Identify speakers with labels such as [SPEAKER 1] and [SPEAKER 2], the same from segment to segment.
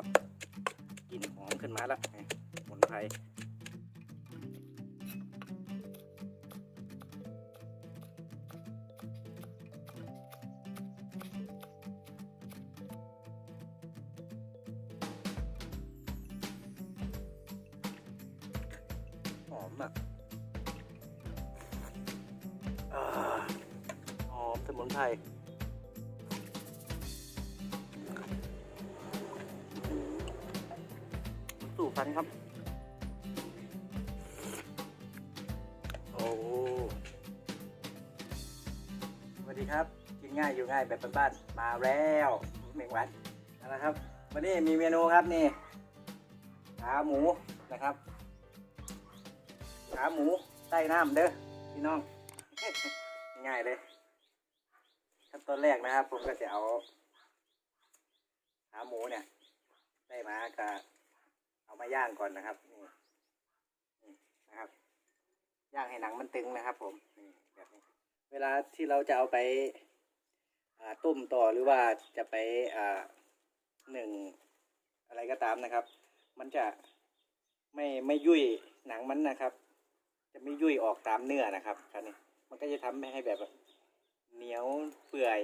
[SPEAKER 1] นะครับกลิ่นหอมขึ้นมาแล้วสมุนไพรหอมอะอ่าหอมสมุนไพร ดีครับ กินง่ายอยู่ง่ายแบบบ้านๆมาแล้วเมงวันเอาละครับ วันนี้มีเมนูครับนี่ขาหมูนะครับขาหมูใต้น้ำเด้อพี่น้อง ง่ายเลยขั้นตอนแรกนะครับ ผมก็จะเอาขาหมูเนี่ย ได้มากับเอามาย่างก่อนนะครับนี่นะครับย่างให้หนังมันตึงนะครับ ผมนี่ เวลาที่เราจะเอาไปาต้มต่อหรือว่าจะไปหนึ่งอะไรก็ตามนะครับ มันจะไม่ไม่ยุ่ยหนังมันนะครับ จะไม่ยุ่ยออกตามเนื้อนะครับครับนี่มันก็จะทำให้แบบเหนียวเปื่อย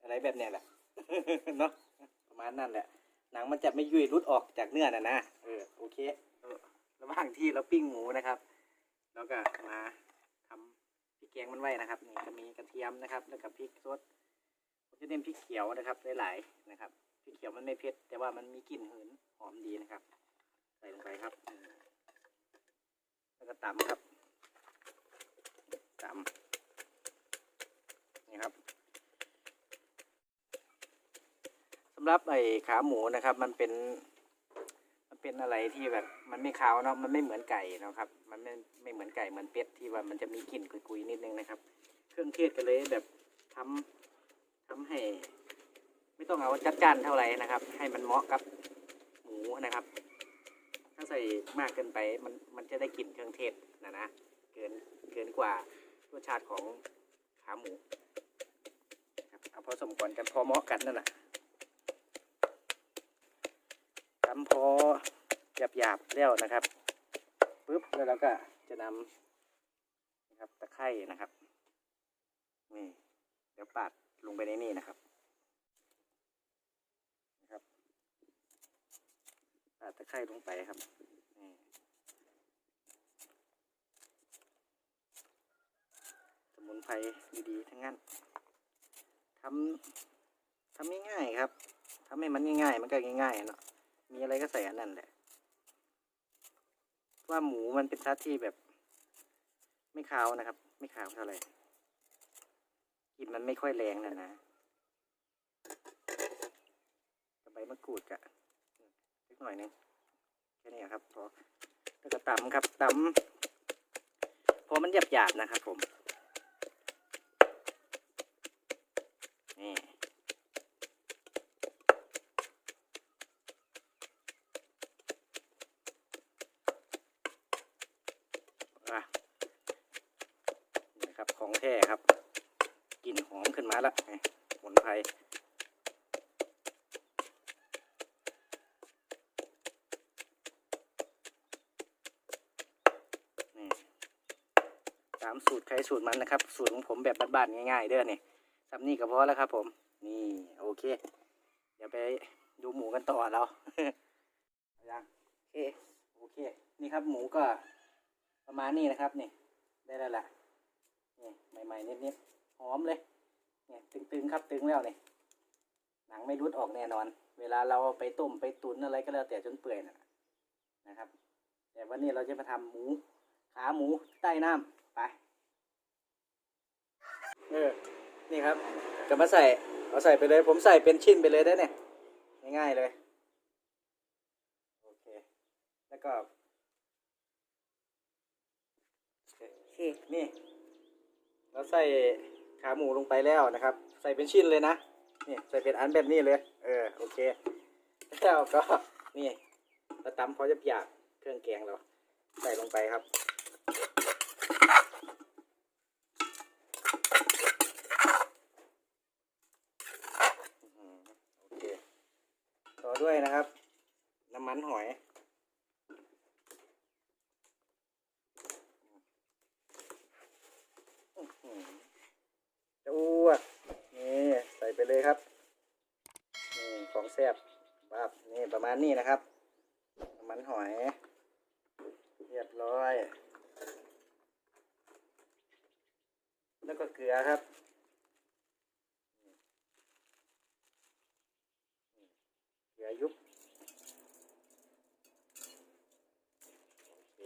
[SPEAKER 1] อะไรแบบเนี้ยแหละเนาะประมาณนั้นแหละ หนังมันจะไม่ยุ่ยรุดออกจากเนื้อนะนะเออโอเคระหว่างที่เราปิ้งหมูนะครับเราก็มา กแกงมันไว้นะครับนี่ก็มีกระเทียมนะครับ แล้วก็พริกสดผมจะเน้นพริกเขียวนะครับหลายๆนะครับพริกเขียวมันไม่เผ็ดแต่ว่ามันมีกลิ่นหืนหอมดีนะครับ ใส่ลงไปครับ แล้วก็ตำครับตำนี่ครับสำหรับไอ้ขาหมูนะครับ มันเป็น เป็นอะไรที่แบบมันไม่ขาวเนาะมันไม่เหมือนไก่เนาะครับ มันไม่ไม่เหมือนไก่เหมือนเป็ดที่ว่ามันจะมีกลิ่นกุยๆนิดนึงนะครับ เครื่องเทศก็เลยแบบทำทำให้ ไม่ต้องเอาจัดจ้านเท่าไหร่นะครับ ให้มันเหมาะกับหมูนะครับ ถ้าใส่มากเกินไปมันมันจะได้กลิ่นเครื่องเทศนะนะเกินเกินกว่ารสชาติของขาหมูครับเอาพอสมควรกันพอเหมาะกันนั่นแหละ ทำพอหยาบๆแล้วนะครับปุ๊บแล้วเราก็จะนำนะครับตะไคร่นะครับนี่เดี๋ยวปาดลงไปในนี่นะครับนะครับปาดตะไคร่ลงไปครับนี่สมุนไพรดีๆทั้งนั้นทำทำง่ายๆครับทำให้มันง่ายๆมันก็ง่ายๆเนาะ มีอะไรก็ใส่อันนั้นแหละ ว่าหมูมันเป็นสัตว์ที่แบบ ไม่ขาวนะครับ ไม่ขาวเท่าไหร่กลิ่นมันไม่ค่อยแรงนะนะใบมะกรูดกะเล็กหน่อยนึงแค่นี้ครับพอแล้วก็ตำครับตำพอมันหยาบหยาบๆนะครับผมนี่ อะนี่ครับของแท้ครับกลิ่นหอมขึ้นมาแล้วนี่สมุนไพรนี่ตามสูตรใครสูตรมันนะครับ สูตรของผมแบบบ้านๆง่ายๆเด้อเนี่ซับนี่ก็พอแล้วครับ ผม นี่โอเค เดี๋ยวไปดูหมูกันต่อเราอายังโอเคโอเค นี่ครับหมูก็ประมาณนี้นะครับนี่ได้แล้วล่ะนี่ใหม่ๆนิดๆหอมเลยเนี่ยตึงๆครับตึงแล้วเนี่ยหนังไม่รุดออกแน่นอน เวลาเราไปต้มไปตุนอะไรก็แล้วแต่จนเปื่อยนะนะครับ แต่วันนี้เราจะมาทำหมู ขาหมูใต้น้ำไป เออนี่ครับจะมาใส่เอาใส่ไปเลย ผมใส่เป็นชิ้นไปเลยได้เนี่ยง่ายๆเลยโอเคแล้วก็โอเคนี่เราใส่ขาหมูลงไปแล้วนะครับ ใส่เป็นชิ้นเลยนะนี่ใส่เป็นอันแบบนี้เลย เออโอเคแล้วก็นี่เราตำพอจะหยาบเครื่องแกงเรา ใส่ลงไปครับ อื้อหือโอเค ต่อ ด้วยนะครับ น้ำมันหอยจะอ้วกนี่ใส่ไปเลยครับนี่ของแซ่บบับนี่ประมาณนี้นะครับ น้ำมันหอย เรียบร้อย แล้วก็เกลือครับ เก ลือยุบโอเค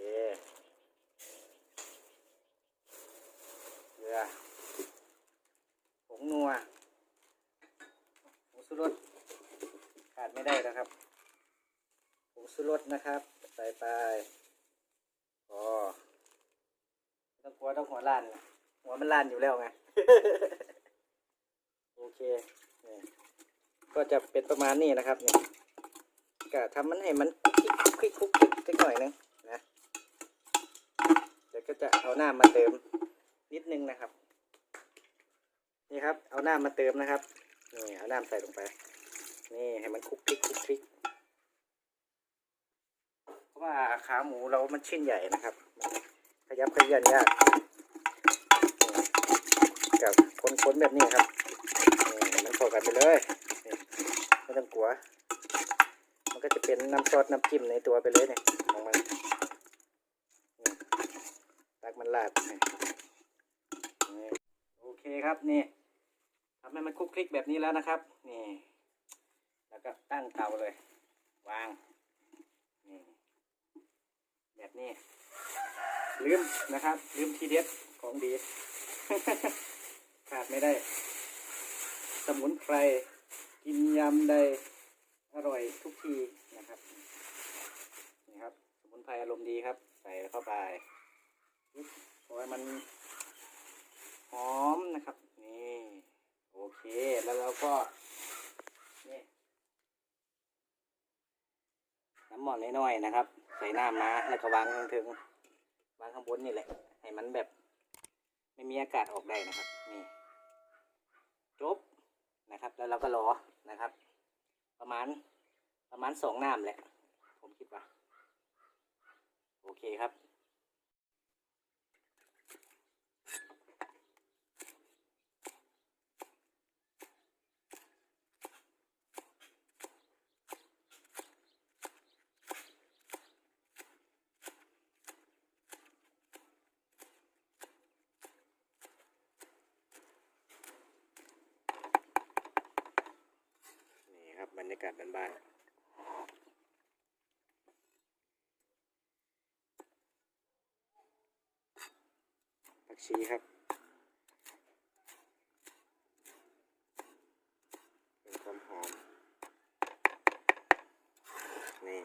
[SPEAKER 1] เกลือผงนัวผงสุรสขาดไม่ได้นะครับผงสุรสนะครับ ใส่ไปพอไม่ต้องกลัวต้องหัวล้านนะหัวมันล้านอยู่แล้วไงโอเคนี่ก็จะเป็นประมาณนี้นะครับเนี่ย ก็ทำมันให้มันคลุกคลิกคลุกคลิกสักหน่อยนึงนะเดี๋ยวก็จะเอาหน้ามาเติมนิดนึงนะครับ นี่ครับ เอาหน้ำมาเติมนะครับนี่เอาน้ำใส่ลงไป นี่ให้มันคลุกคลิกคลุกคลิกเพราะว่าขาหมูเรามันชิ้นใหญ่นะครับ ขยับขยื่นยากกับคนๆแบบนี้ครับนี่มันเข้ากันไปเลยนี่ไม่ต้องกลัว เป็นน้ำซอสน้ำจิ้มในตัวไปเลยเนี่ยของมันตักมันลาดโอเคครับนี่ทำให้มันคลุกคลิกแบบนี้แล้วนะครับ นี่ แล้วก็ตั้งเตาเลย วางนี่แบบนี้ ลืมนะครับ ลืมทีเด็ดของดี ขาดไม่ได้ สมุนไพรกินยำได้อร่อยทุกทีนะครับนี่ครับ สมุนไพรอารมณ์ดีครับ ใส่เข้าไปปึ๊บพอให้มันหอมนะครับ นี่โอเคแล้วเราก็นี่น้ำหมอนน้อยๆนะครับ ใส่น้ำมาแล้วก็วางข้างถึงวางข้างบนนี่แหละ ให้มันแบบ ไม่มีอากาศออกได้นะครับ นี่จบนะครับ แล้วเราก็รอนะครับ ประมาณประมาณสองน้ำแหละ ผมคิดว่า โอเคครับ นี่ครับบรรยากาศบ้าน สีครับเป็นความหอม นี่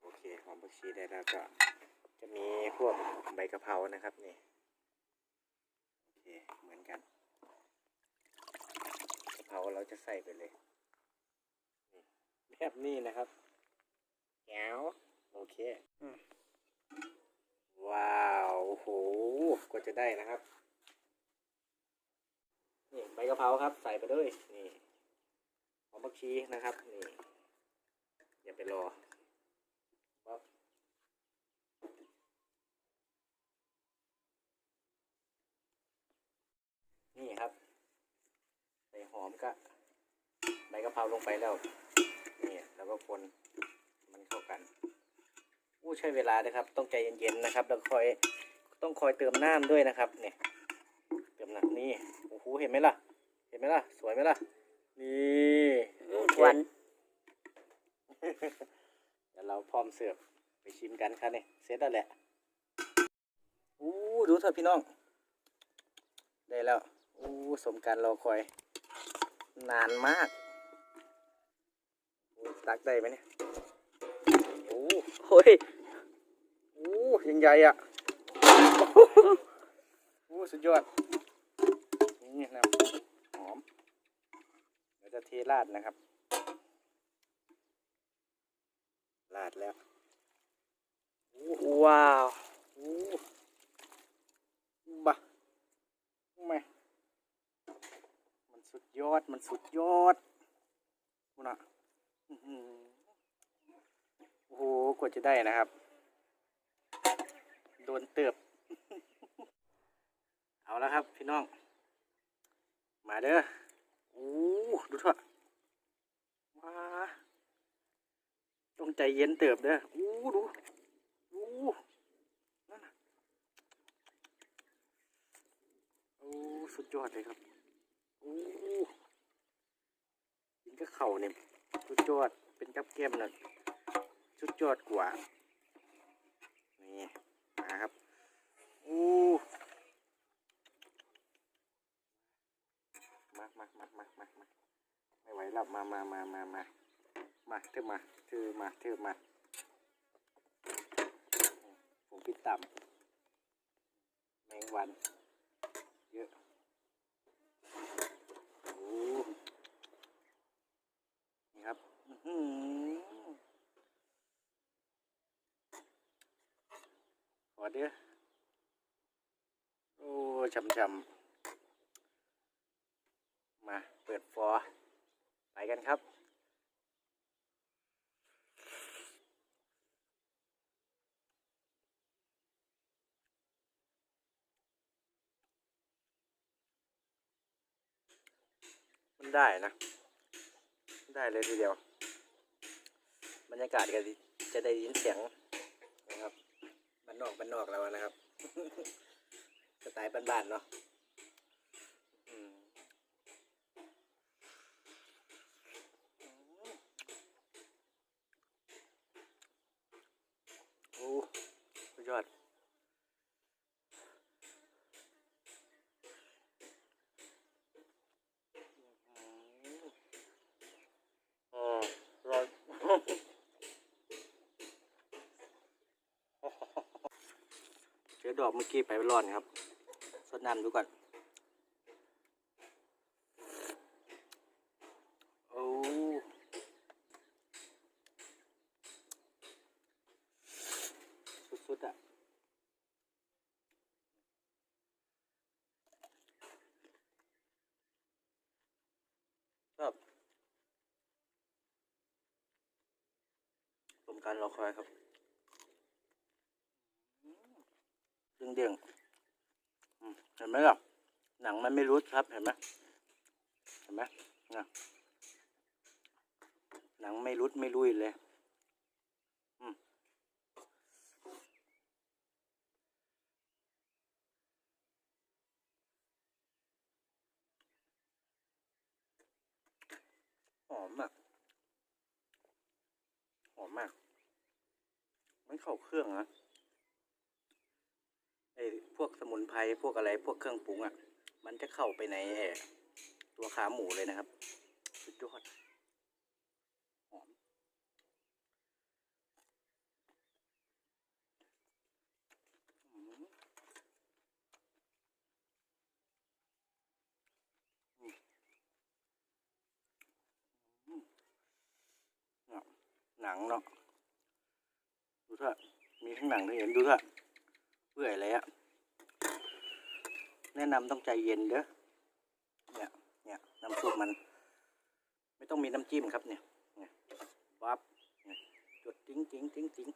[SPEAKER 1] โอเค หอมผักชีได้แล้วก็ จะมีพวกใบกะเพรานะครับนี่ โอเค เหมือนกันกะเพราเราจะใส่ไปเลย แบบนี้นะครับแก้วโอเค ว้าวโอ้โหกว่าจะได้นะครับ นี่ใบกะเพราครับ ใส่ไปเลยนี่หอมผักชีนะครับนี่อย่าไปรอปั๊บนี่ครับ ใส่หอมก็ใบกะเพราลงไปแล้วนี่แล้วก็คนมันเข้ากัน อู้ใช้เวลาด้วยครับ ต้องใจเย็นๆนะครับ แล้วคอยต้องคอยเติมน้ำด้วยนะครับ เนี่ย เติมน้ำนี่โอ้โหเห็นไหมล่ะ เห็นไหมล่ะ สวยไหมล่ะ นี่โอเค
[SPEAKER 2] วัน
[SPEAKER 1] เดี๋ยวเราพร้อมเสิร์ฟไปชิมกันครับเนี่ยเสร็จแล้วแหละอู้ดูเถอะพี่น้อง ได้แล้วอู้สมการรอคอย นานมากอู้ตักได้ไหมเนี่ยโอ้
[SPEAKER 2] โอ้ย
[SPEAKER 1] อู้ยัง ใหญ่อะอู้สุดยอด นี่นะหอม เดี๋ยวจะเทราดนะครับ ราดแล้ว
[SPEAKER 2] ว้าว
[SPEAKER 1] บะไม่มันสุดยอด มันสุดยอดคุณอะโอ้โห กว่าจะได้นะครับ โดนเติบ เอาแล้วครับพี่น้อง มาเด้อโอ้ดูเถอะว้าต้องใจเย็นเติบเด้อโอ้ดูโอ้นั่นนะโอ้สุดยอดเลยครับโอ้กินก็เข่าเนี่ยสุดยอดเป็นกับแก้มน่ะสุดยอดกว่านี่ มาครับโอ้มามามามามามาไม่ไหวแล้วมามามามามามาเธอมาเธอมาเธอมาผมปิดต่ำแมงวัน เยอะโอ้นี่ครับอื อหือขอเด้อโอ้ช่ำๆมาเปิดฟอร์ไปกันครับมันได้นะ ได้เลยทีเดียว บรรยากาศก็ดีจะได้ยินเสียง บ้านนอกบ้านนอกแล้วนะครับ สไตล์บ้านๆเนาะอืมโอ้สุดยอด อ๋อร้อน เจอ ดอกเมื่อกี้ไปร้อนครับสดน้ำดูก่อนโอ้สุดๆอะครับสมการรอคอยครับ เด้งเด้งๆเห็นไหมล่ะหนังมันไม่รู้ครับเห็นไหมเห็นไหมนะหนังไม่รุดไม่ลุยเลยหอมอะหอมมาก มันเข้าเครื่องนะ วกสมุนไพรพวกอะไรพวกเครื่องปรุงอะ มันจะเข้าไปในตัวขาหมูเลยนะครับ สุดยอดหอมหนังเนาะดูเถอะมีทั้งหนังทั้งเอ็นดูเถอะเปื่อยเลยอะ แนะนำต้องใจเย็นเด้อเนี่ยเนี่ยน้ำซุปมัน ไม่ต้องมีน้ำจิ้มครับเนี่ยเนี่ยปั๊บเนี่ยจดจิ้งจิ้งจิ้งจิ้ง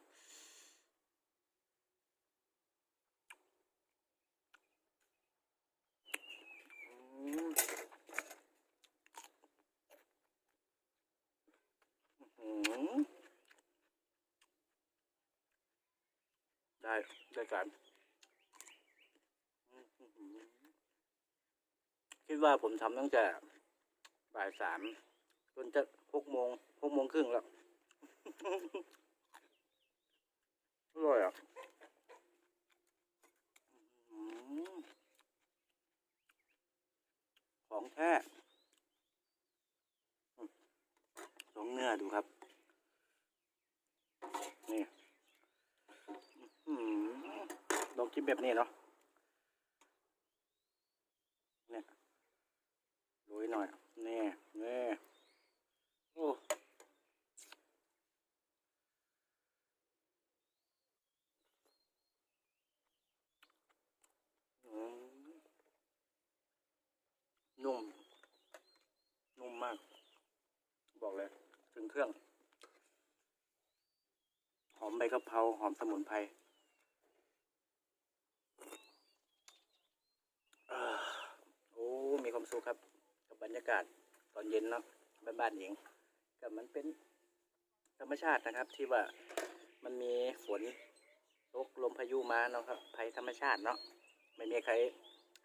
[SPEAKER 1] ได้ได้การ คิดว่าผมทำตั้งแต่บ่ายสามจนจะหกโมงหกโมงครึ่งแล้วอร่อยอะของแท้อืมลองเนื้อดูครับ นี่ลองกินแบบนี้เนาะ เนี่ยโรยหน่อยนี่นี่โอ้อืมนุ่ม นุ่มมาก บอกเลย ถึง เครื่อง ห อมใบกะเพราหอมสมุนไพรโอ้ มีความสุขครับ กับบรรยากาศตอนเย็นเนาะบ้านๆหญิงกับมันเป็นธรรมชาตินะครับ ที่ว่ามันมีฝนตกลมพายุมาเนาะครับภัยธรรมชาติเนาะไม่มีใคร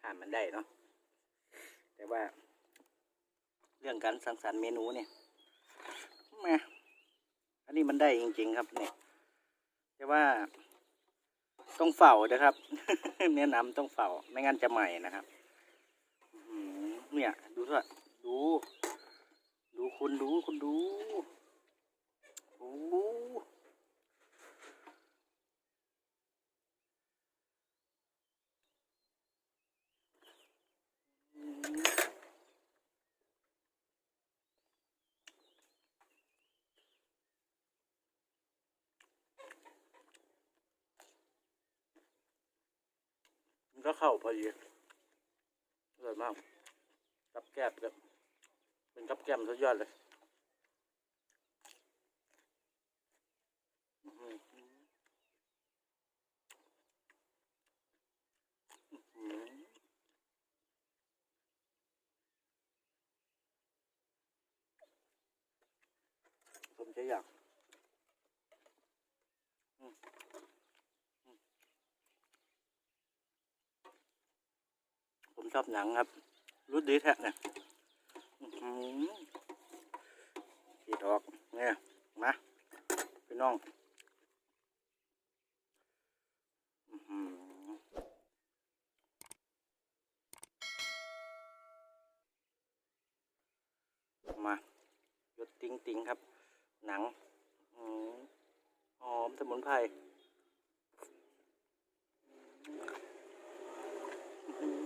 [SPEAKER 1] ห้ามมันได้เนาะแต่ว่า เรื่องการสังสรรค์เมนูเนี่ยแม่อันนี้มันได้จริง ๆ ครับเนี่ย แต่ว่า ต้องเฝ้านะครับแนะนำต้องเฝ้าไม่งั้นจะใหม่นะครับเนี่ย ดูด้วยดู ดูคุณดูคุณดูโอ้อืมมัน ก็เข้าพอดีอร่อยมากกับแกล้มกับเป็นกับแก้มสุดยอดเลยอื้อหืออื้อหือผมจะอยากอืมอืมผม ชอบหนังครับรู้ดีแท้เนี่ยขีดออกเนี่ยมาพี่น้องมาหยดติงติงครับ หนังหอมสมุนไพรอื้อหือ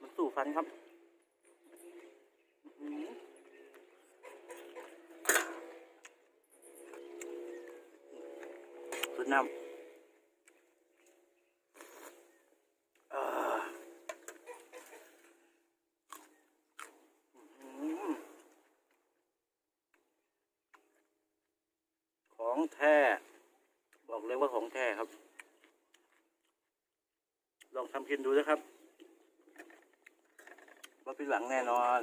[SPEAKER 1] มัน สู่ฟันครับสุดน้ำอ่าอื้อหือของแท้ บอกเลยว่าของแท้ครับ ลองทำกินดูนะครับ ว่าผิดหวังแน่นอน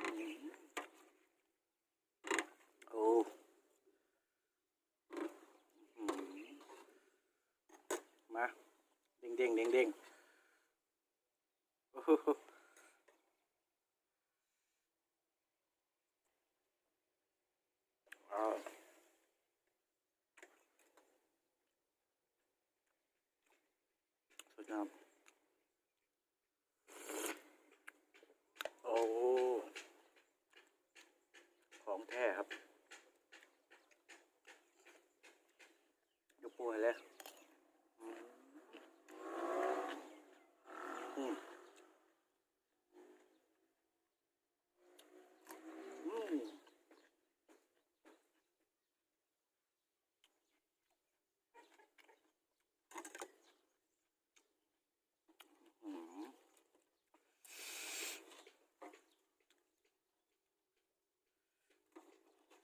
[SPEAKER 1] อื้อหือโอ้ อืมมา เด้งเด้งเด้งเด้งโอ้โหอ้าวสุดยอดโอ้ของแท้ครับ ยกปูให้เลยอืมอืมอืมอืม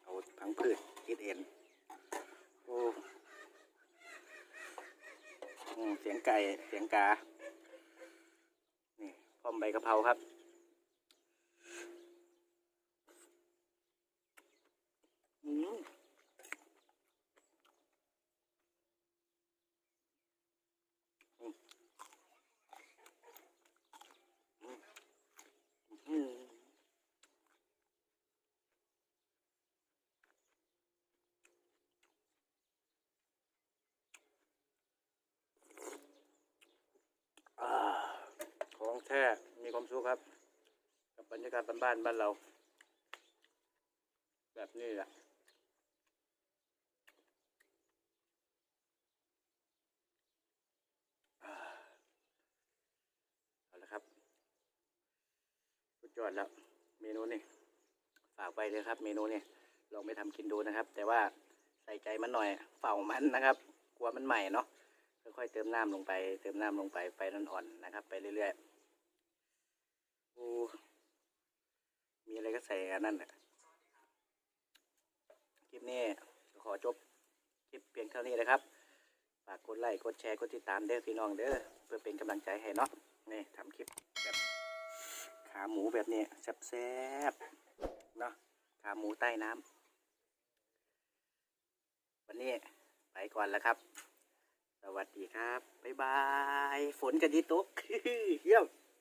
[SPEAKER 1] เอาทั้ง พืชกิดเอ็นโอ้เสียงไก่เสียงกา นี่พร้อมใบกะเพราครับอืมอืมอืมอ่า ของแท้มีความสุขครับ กับบรรยากาศบ้านๆบ้านเรา แบบนี้แหละเอาละครับสุดยอดแล้ว เมนูนี่ฝากไปเลยครับ เมนูนี่ลองไปทำกินดูนะครับ แต่ว่าใส่ใจมันหน่อยเฝ้ามันนะครับกลัวมันใหม่เนาะค่อยๆเติมน้ำลงไป เติมน้ำลงไปไฟอ่อนๆนะครับ ไปเรื่อยๆ โอ้มีอะไรก็ใส่อันนั้นแหละคลิปนี้ก็ขอจบคลิปเพียงเท่านี้นะครับฝากกดไลค์กดแชร์กดติดตามเด้อพี่น้องเด้อเพื่อเป็นกำลังใจให้เนาะนี่ทำคลิปแบบขาหมูแบบนี้แซ่บๆเนาะขาหมูใต้น้ำวันนี้ไปก่อนแล้วครับ สวัสดีครับ บ๊ายบาย ฝนกันดีตกเยี่ยม